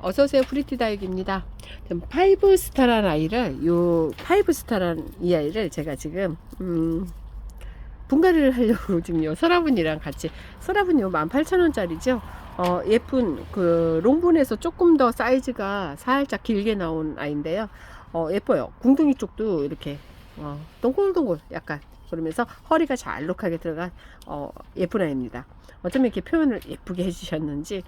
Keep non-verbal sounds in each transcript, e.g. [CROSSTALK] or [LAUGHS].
어서오세요 프리티 다육입니다. 지금 파이브 스타란 아이를 요 파이브 스타란 이 아이를 제가 지금 음 분갈이를 하려고 [LAUGHS] 지금 요 서라분이랑 같이 서라분이 요 18,000원짜리죠? 어 예쁜 그 롱분에서 조금 더 사이즈가 살짝 길게 나온 아이인데요. 어 예뻐요. 궁둥이 쪽도 이렇게 어 동글동글 약간 그러면서 허리가 잘록하게 들어간 어 예쁜 아이입니다. 어쩜 이렇게 표현을 예쁘게 해주셨는지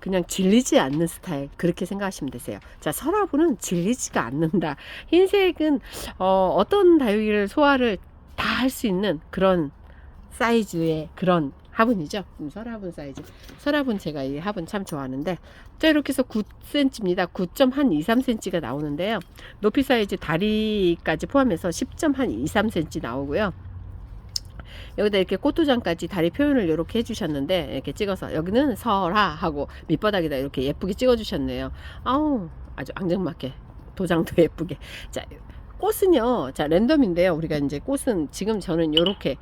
그냥 질리지 않는 스타일 그렇게 생각하시면 되세요. 자 서라부는 질리지가 않는다. 흰색은 어, 어떤 다육이를 소화를 다 할 수 있는 그런 사이즈의 그런 화분이죠. 음, 서라분 사이즈. 서라분 제가 이 화분 참 좋아하는데 자 이렇게 해서 9cm입니다. 9.1 2, 3cm가 나오는데요. 높이 사이즈 다리까지 포함해서 10.1 2, 3cm 나오고요. 여기다 이렇게 꽃도장까지 다리 표현을 이렇게 해주셨는데 이렇게 찍어서 여기는 설하 하고 밑바닥에다 이렇게 예쁘게 찍어주셨네요. 아우 아주 앙증맞게 도장도 [LAUGHS] 예쁘게. 자 꽃은요, 자 랜덤인데요. 우리가 이제 꽃은 지금 저는 이렇게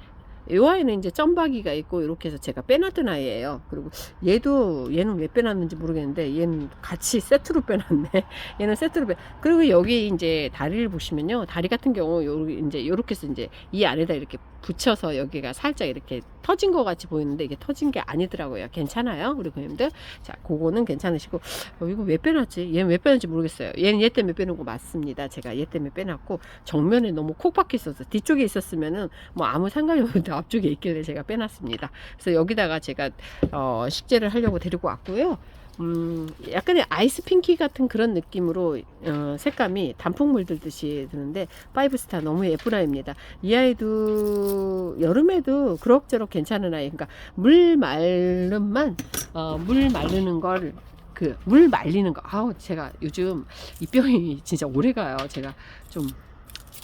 이 아이는 이제 점박이가 있고 이렇게 해서 제가 빼놨던 아이예요. 그리고 얘도 얘는 왜 빼놨는지 모르겠는데 얘는 같이 세트로 빼놨네. [LAUGHS] 얘는 세트로 빼. 그리고 여기 이제 다리를 보시면요, 다리 같은 경우 요 이제 요렇게 해서 이제 이 안에다 이렇게 붙여서 여기가 살짝 이렇게 터진 것 같이 보이는데 이게 터진 게 아니더라고요. 괜찮아요, 우리 고객님들. 자, 그거는 괜찮으시고 어, 이거 왜 빼놨지? 얘는 왜 빼놨는지 모르겠어요. 얘는 얘 때문에 빼놓은 거 맞습니다. 제가 얘 때문에 빼놨고 정면에 너무 콕 박혀 있어서 뒤쪽에 있었으면은 뭐 아무 상관이 없는데 [LAUGHS] 앞쪽에 있길래 제가 빼놨습니다. 그래서 여기다가 제가 어, 식재를 하려고 데리고 왔고요. 음, 약간의 아이스 핑키 같은 그런 느낌으로 어, 색감이 단풍 물들듯이 드는데 파이브스타 너무 예쁜 아이입니다. 이 아이도 여름에도 그럭저럭 괜찮은 아이. 그러니까 물 마름만 어, 물 마르는 걸 그 물 말리는 거. 아우 제가 요즘 이 병이 진짜 오래 가요. 제가 좀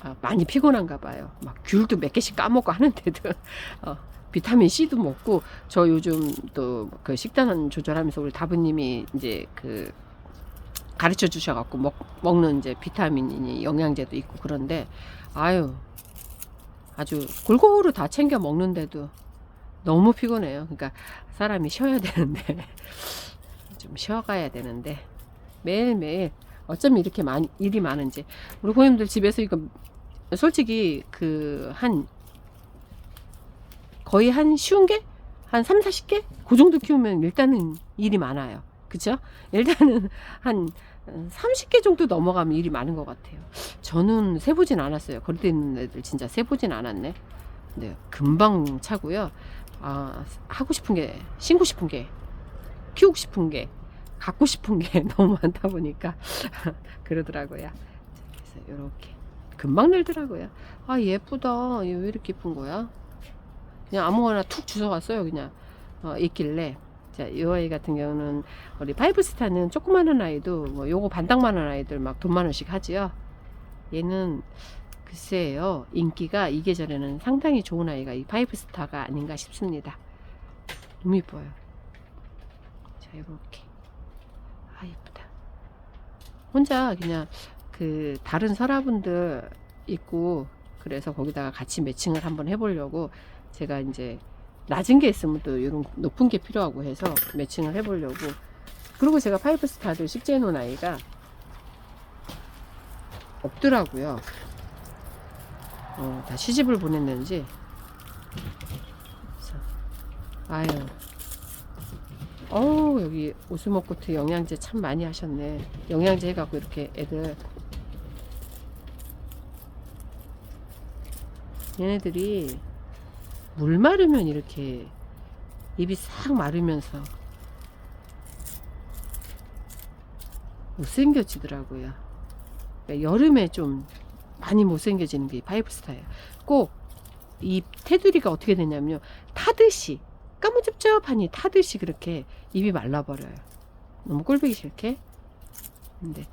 아, 많이 피곤한가 봐요. 막 귤도 몇 개씩 까먹고 하는데도 [LAUGHS] 어, 비타민 C도 먹고 저 요즘 또 그 식단 조절하면서 우리 다부님이 이제 그 가르쳐 주셔갖고 먹, 먹는 이제 비타민이 영양제도 있고 그런데 아유 아주 골고루 다 챙겨 먹는데도 너무 피곤해요. 그러니까 사람이 쉬어야 되는데 [LAUGHS] 좀 쉬어가야 되는데 매일매일 어쩜 이렇게 많이 일이 많은지 우리 고객님들 집에서 이거 솔직히 그 한 거의 한 쉬운 게 한 3, 40개? 그 정도 키우면 일단은 일이 많아요. 그죠? 일단은 한 30개 정도 넘어가면 일이 많은 것 같아요. 저는 세보진 않았어요. 거리대 있는 애들 진짜 세보진 않았네. 네, 금방 차고요. 아, 하고 싶은 게, 신고 싶은 게, 키우고 싶은 게, 갖고 싶은 게 [LAUGHS] 너무 많다 보니까 [LAUGHS] 그러더라고요. 자, 그래서 이렇게 금방 늘더라고요. 아 예쁘다. 얘 왜 이렇게 예쁜 거야? 그냥 아무거나 툭 주워갔어요. 그냥 어, 있길래. 자, 이 아이 같은 경우는 우리 파이브스타는 조그마한 아이도 뭐 요거 반딱만한 아이들 막돈 많은씩 하지요. 얘는 글쎄요 인기가 이 계절에는 상당히 좋은 아이가 이 파이브스타가 아닌가 싶습니다. 너무 예뻐요. 자 이렇게 아 예쁘다. 혼자 그냥 그 다른 서라분들 있고 그래서 거기다가 같이 매칭을 한번 해보려고 제가 이제 낮은 게 있으면 또 이런 높은 게 필요하고 해서 매칭을 해보려고 그리고 제가 파이브 스타를 식재해 놓은 아이가 없더라고요. 어, 다 시집을 보냈는지. 아유. 어우, 여기 오스모코트 영양제 참 많이 하셨네. 영양제 해갖고 이렇게 애들. 얘네들이 물 마르면 이렇게 입이 싹 마르면서 못생겨지더라고요. 그러니까 여름에 좀 많이 못생겨지는 게 파이브스타예요. 꼭 이 테두리가 어떻게 되냐면요. 타듯이 까무잡잡하니 타듯이 그렇게 입이 말라버려요. 너무 꼴보기 싫게. 근데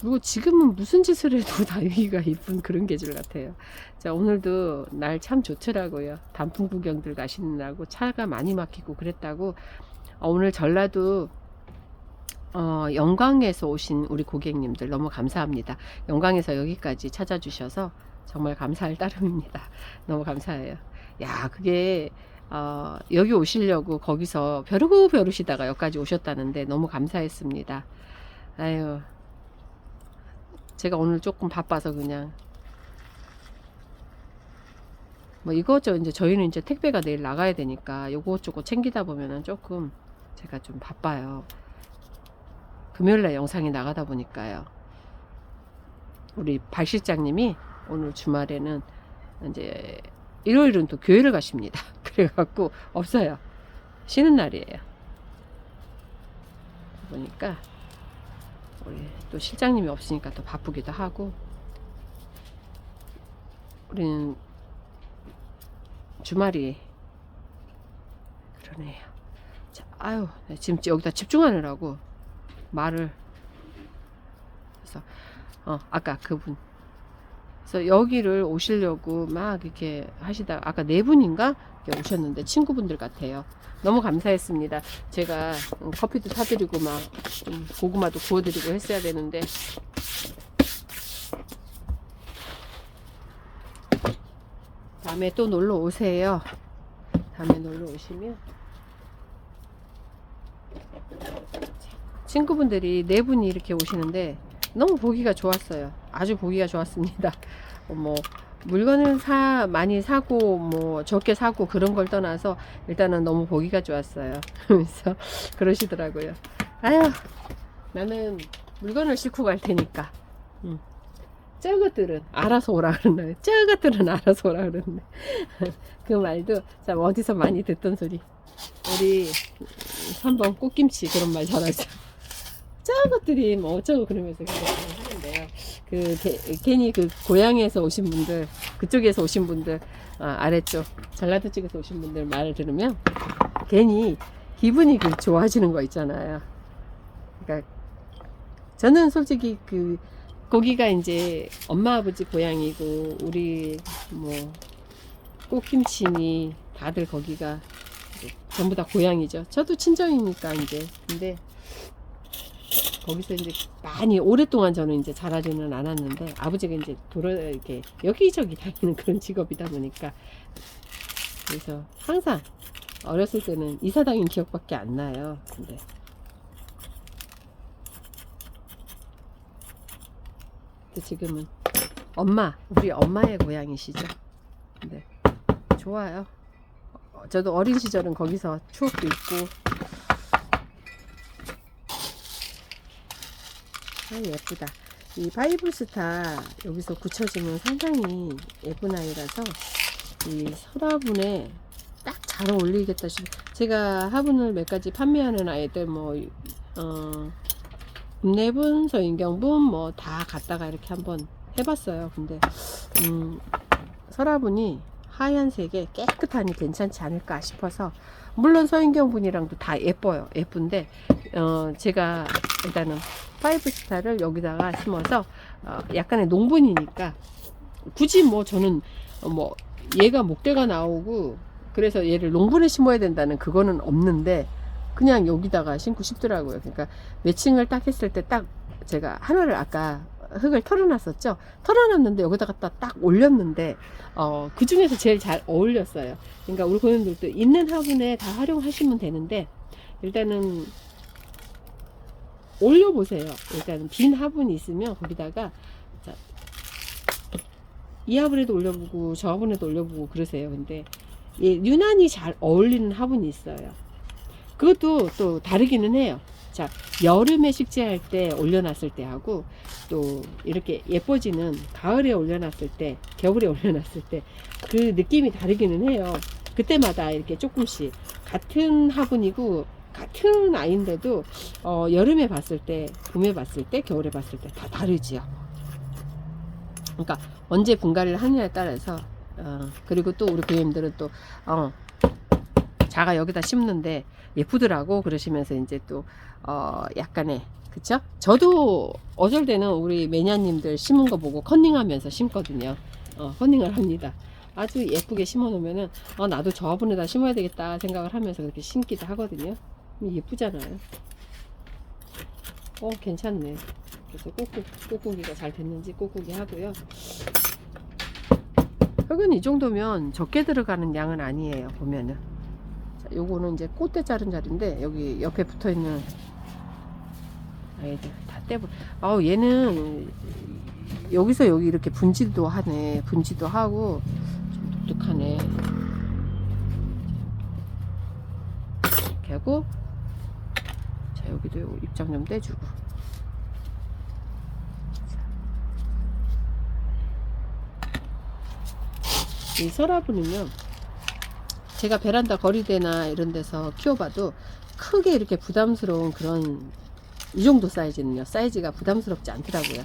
그리고 지금은 무슨 짓을 해도 [LAUGHS] 다 여기가 이쁜 그런 계절 같아요. 자, 오늘도 날 참 좋더라고요. 단풍 구경들 가시느라고 차가 많이 막히고 그랬다고. 어, 오늘 전라도 어, 영광에서 오신 우리 고객님들 너무 감사합니다. 영광에서 여기까지 찾아주셔서 정말 감사할 따름입니다. [LAUGHS] 너무 감사해요. 야, 그게 어, 여기 오시려고 거기서 벼르고 벼르시다가 여기까지 오셨다는데 너무 감사했습니다. 아유, 제가 오늘 조금 바빠서 그냥 뭐 이거죠. 이제 저희는 이제 택배가 내일 나가야 되니까 요것저것 챙기다 보면은 조금 제가 좀 바빠요. 금요일날 영상이 나가다 보니까요. 우리 박 실장님이 오늘 주말에는 이제 일요일은 또 교회를 가십니다. [LAUGHS] 그래갖고 없어요. 쉬는 날이에요. 보니까 또 실장님이 없으니까 또 바쁘기도 하고. 우리는 주말이 그러네요. 자, 아유, 네, 지금 여기다 집중하느라고 말을. 그래서 어 아까 그분 그래서 여기를 오시려고 막 이렇게 하시다 아까 네 분인가 오셨는데 친구분들 같아요. 너무 감사했습니다. 제가 음, 커피도 사드리고 막 음, 고구마도 구워드리고 했어야 되는데 다음에 또 놀러 오세요. 다음에 놀러 오시면 친구분들이 네 분이 이렇게 오시는데 너무 보기가 좋았어요. 아주 보기가 좋았습니다. 어, [LAUGHS] 뭐 물건을 사 많이 사고 뭐 적게 사고 그런 걸 떠나서 일단은 너무 보기가 좋았어요. [LAUGHS] 그래서 그러시더라고요. 아유 나는 물건을 싣고 갈 테니까. 음. 저것들은 알아서 오라 그러네. 저것들은 알아서 오라 그러네. [LAUGHS] 그 말도 참 어디서 많이 듣던 소리. 우리 3번 꽃김치 그런 말 잘하죠. 저것들이 뭐 어쩌고 그러면서 하는데요. 그 게- 괜히 그 고향에서 오신 분들, 그쪽에서 오신 분들, 아, 아래쪽 전라도 쪽에서 오신 분들 말을 들으면 괜히 기분이 그 좋아지는 거 있잖아요. 그러니까 저는 솔직히 그 거기가 이제 엄마 아버지 고향이고 우리 뭐 꽃김치니 다들 거기가 전부 다 고향이죠. 저도 친정이니까 이제 근데 거기서 이제 많이 오랫동안 저는 이제 자라지는 않았는데 아버지가 이제 돌아 이렇게 여기저기 다니는 [LAUGHS] 그런 직업이다 보니까 그래서 항상 어렸을 때는 이사 다닌 기억밖에 안 나요. 근데 지금은 엄마 우리 엄마의 고향이시죠. 근데 좋아요. 어, 저도 어린 시절은 거기서 추억도 있고 아 예쁘다. 이 파이브스타 여기서 굳혀지면 상당히 예쁜 아이라서 이 서라분에 딱 잘 어울리겠다 싶. 제가 화분을 몇 가지 판매하는 아이들 뭐 어, 읍내분, 서인경분 뭐 다 갖다가 이렇게 한번 해봤어요. 근데 음, 서라분이 하얀색에 깨끗하니 괜찮지 않을까 싶어서 물론 서인경분이랑도 다 예뻐요. 예쁜데 어, 제가 일단은 파이브 스타를 여기다가 심어서 어, 약간의 농분이니까 굳이 뭐 저는 어, 뭐 얘가 목대가 나오고 그래서 얘를 농분에 심어야 된다는 그거는 없는데 그냥 여기다가 심고 싶더라고요. 그러니까 매칭을 딱 했을 때 딱 제가 하나를 아까 흙을 털어놨었죠. 털어놨는데 여기다가 딱, 딱 올렸는데 어, 그 중에서 제일 잘 어울렸어요. 그러니까 우리 고객님들도 있는 화분에 다 활용하시면 되는데 일단은 올려보세요. 일단 빈 화분이 있으면 거기다가 자, 이 화분에도 올려보고 저 화분에도 올려보고 그러세요. 근데 예, 유난히 잘 어울리는 화분이 있어요. 그것도 또 다르기는 해요. 자, 여름에 식재할 때 올려놨을 때 하고 또 이렇게 예뻐지는 가을에 올려놨을 때, 겨울에 [LAUGHS] 올려놨을 때 그 느낌이 다르기는 해요. 그때마다 이렇게 조금씩 같은 화분이고 같은 아이인데도 어, 여름에 봤을 때, 봄에 봤을 때, 겨울에 봤을 때 다 다르지요. 그러니까 언제 분갈이를 하느냐에 따라서 어, 그리고 또 우리 고객님들은 또 어, 자가 여기다 심는데 예쁘더라고 그러시면서 이제 또 어, 약간의 그쵸? 저도 어쩔 때는 우리 매니아님들 심은 거 보고 컨닝하면서 심거든요. 어, 컨닝을 합니다. 아주 예쁘게 심어 놓으면은 어, 나도 저 화분에다 심어야 되겠다 생각을 하면서 그렇게 심기도 하거든요. 예쁘잖아요. 어, 괜찮네. 그래서 꾹꾹, 꾹꾹이가 잘 됐는지 꾹꾹이 하고요. 흙은 이 정도면 적게 들어가는 양은 아니에요. 보면은. 요거는 이제 꽃대 자른 자리인데 여기 옆에 붙어 있는 아이들 다 떼버. 아우 얘는 여기서 여기 이렇게 분지도 하네. 분지도 하고 좀 독특하네. 이렇게 하고 자 여기도 요 입장 좀 떼주고. 이 서라분은요. 제가 베란다 거리대나 이런 데서 키워봐도 크게 이렇게 부담스러운 그런 이 정도 사이즈는요. 사이즈가 부담스럽지 않더라고요.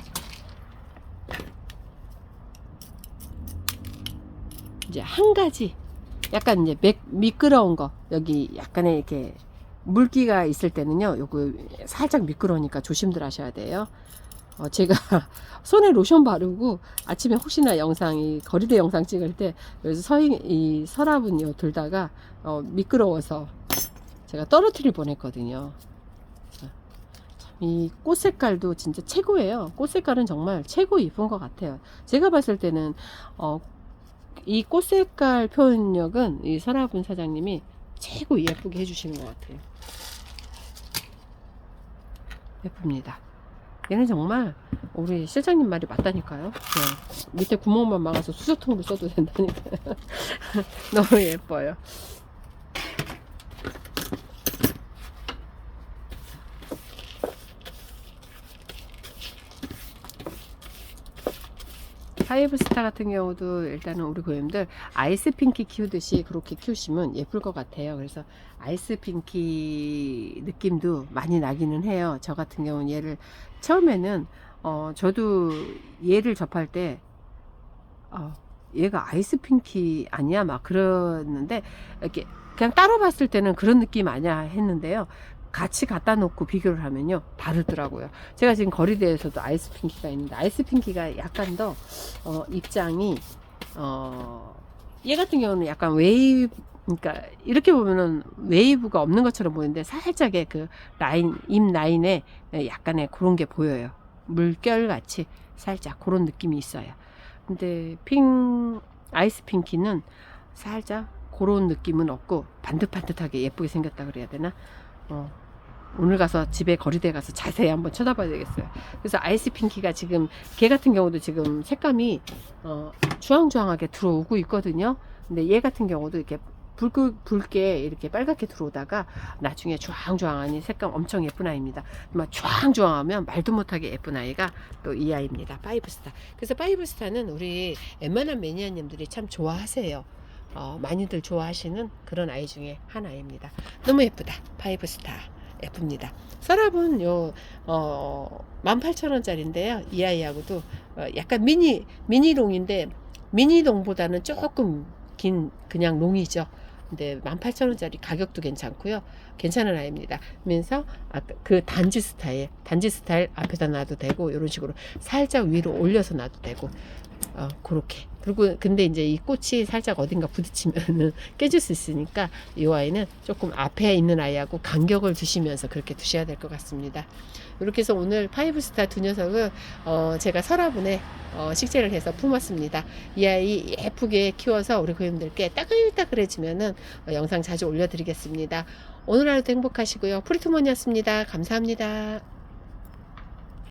이제 한 가지 약간 이제 매, 미끄러운 거 여기 약간의 이렇게 물기가 있을 때는요. 요거 살짝 미끄러우니까 조심들 하셔야 돼요. 어, 제가 [LAUGHS] 손에 로션 바르고 아침에 혹시나 영상이 거리대 영상 찍을 때 여기서 서인 이 서랍은요 들다가 어, 미끄러워서 제가 떨어뜨릴 뻔했거든요. 이 꽃 색깔도 진짜 최고예요. 꽃 색깔은 정말 최고 이쁜 것 같아요. 제가 봤을 때는 어, 이 꽃 색깔 표현력은 이 서라분 사장님이 최고 예쁘게 해주시는 것 같아요. 예쁩니다. 얘는 정말 우리 실장님 말이 맞다니까요. 네. 밑에 구멍만 막아서 수저통도 써도 된다니까요. [LAUGHS] 너무 예뻐요. 파이브스타 같은 경우도 일단은 우리 고객님들 아이스 핑키 키우듯이 그렇게 키우시면 예쁠 것 같아요. 그래서 아이스 핑키 느낌도 많이 나기는 해요. 저 같은 경우는 얘를 처음에는 어 저도 얘를 접할 때 어, 얘가 아이스 핑키 아니야 막 그러는데 이렇게 그냥 따로 봤을 때는 그런 느낌 아니야 했는데요. 같이 갖다 놓고 비교를 하면요 다르더라고요. 제가 지금 거리대에서도 아이스 핑키가 있는데 아이스 핑키가 약간 더 어, 입장이 어, 얘 같은 경우는 약간 웨이브 그러니까 이렇게 보면은 웨이브가 없는 것처럼 보이는데 살짝의 그 라인 입 라인에 약간의 그런 게 보여요. 물결 같이 살짝 그런 느낌이 있어요. 근데 핑 아이스 핑키는 살짝 그런 느낌은 없고 반듯반듯하게 예쁘게 생겼다 그래야 되나? 어, 오늘 가서 집에 거리대 가서 자세히 한번 쳐다봐야 되겠어요. 그래서 아이스 핑키가 지금 걔 같은 경우도 지금 색감이 어, 주황주황하게 들어오고 있거든요. 근데 얘 같은 경우도 이렇게 붉게, 붉게 이렇게 빨갛게 들어오다가 나중에 주황주황하니 색감 엄청 예쁜 아이입니다. 막 주황주황하면 말도 못하게 예쁜 아이가 또 이 아이입니다. 파이브스타. 그래서 파이브스타는 우리 웬만한 매니아님들이 참 좋아하세요. 어, 많이들 좋아하시는 그런 아이 중에 하나입니다. 너무 예쁘다. 파이브스타. 예쁩니다. 서랍은 요, 어, 18,000원짜리인데요. 이 아이하고도 어, 약간 미니, 미니롱인데, 미니롱보다는 조금 긴 그냥 롱이죠. 근데 18,000원짜리 가격도 괜찮고요. 괜찮은 아이입니다. 그러면서 아까 그 단지 스타일, 단지 스타일 앞에다 놔도 되고 이런 식으로 살짝 위로 올려서 놔도 되고 어, 그렇게. 그리고 근데 이제 이 꽃이 살짝 어딘가 부딪히면은 [LAUGHS] 깨질 수 있으니까 이 아이는 조금 앞에 있는 아이하고 간격을 두시면서 그렇게 두셔야 될 것 같습니다. 이렇게 해서 오늘 파이브스타 두 녀석을 어, 제가 서라분에 어, 식재를 해서 품었습니다. 이 아이 예쁘게 키워서 우리 고객님들께 따글따글해지면은 어, 영상 자주 올려드리겠습니다. 오늘 하루도 행복하시고요. 프리토몬이었습니다. 감사합니다.